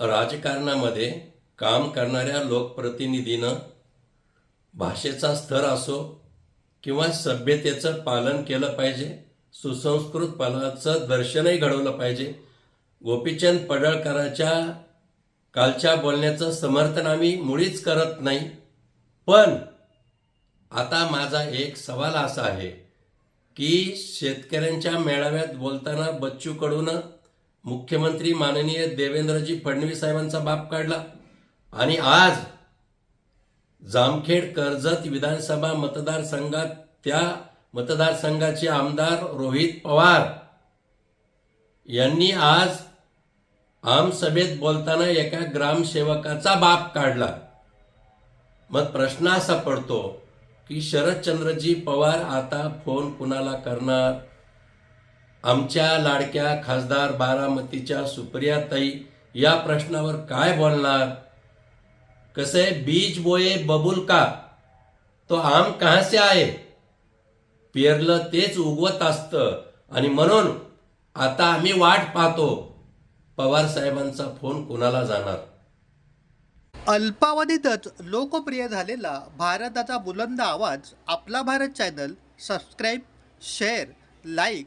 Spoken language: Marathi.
राजकारणामध्ये काम करणाऱ्या लोकप्रतिनिधीनं भाषेचा स्तर असो किंवा सभ्यतेचं पालन केलं पाहिजे सुसंस्कृतपणाचं दर्शनही घडवलं पाहिजे. गोपीचंद पडळकरांच्या कालच्या बोलण्याचं समर्थन आम्ही मुळीच करत नाही. पण आता माझा एक सवाल असा आहे की शेतकऱ्यांच्या मेळाव्यात बोलताना बच्चूकडून मुख्यमंत्री माननीय देवेंद्रजी फडणवीस साहेबांचा बाप काढला आणि आज जामखेड कर्जत विधानसभा मतदारसंघात त्या मतदारसंघाचे आमदार रोहित पवार यांनी आज आमसभेत बोलताना एका ग्रामसेवकाचा बाप काढला. मग प्रश्न असा पडतो की शरदचंद्रजी पवार आता फोन कुणाला करणार? आमच्या लाडक्या खासदार बारामतीच्या सुप्रियाताई या प्रश्नावर काय बोलणार? कसे बीज बोये बबुल का? तो आम कहाँ से आए पेरलं तेच उगवत असतं. आणि म्हणून आता आम्ही वाट पाहतो. पवार साहेबांचा फोन कुणाला जाणार? अल्पावधीतच लोकप्रिय झालेला भारताचा बुलंद आवाज आपला Bharat channel. Subscribe share like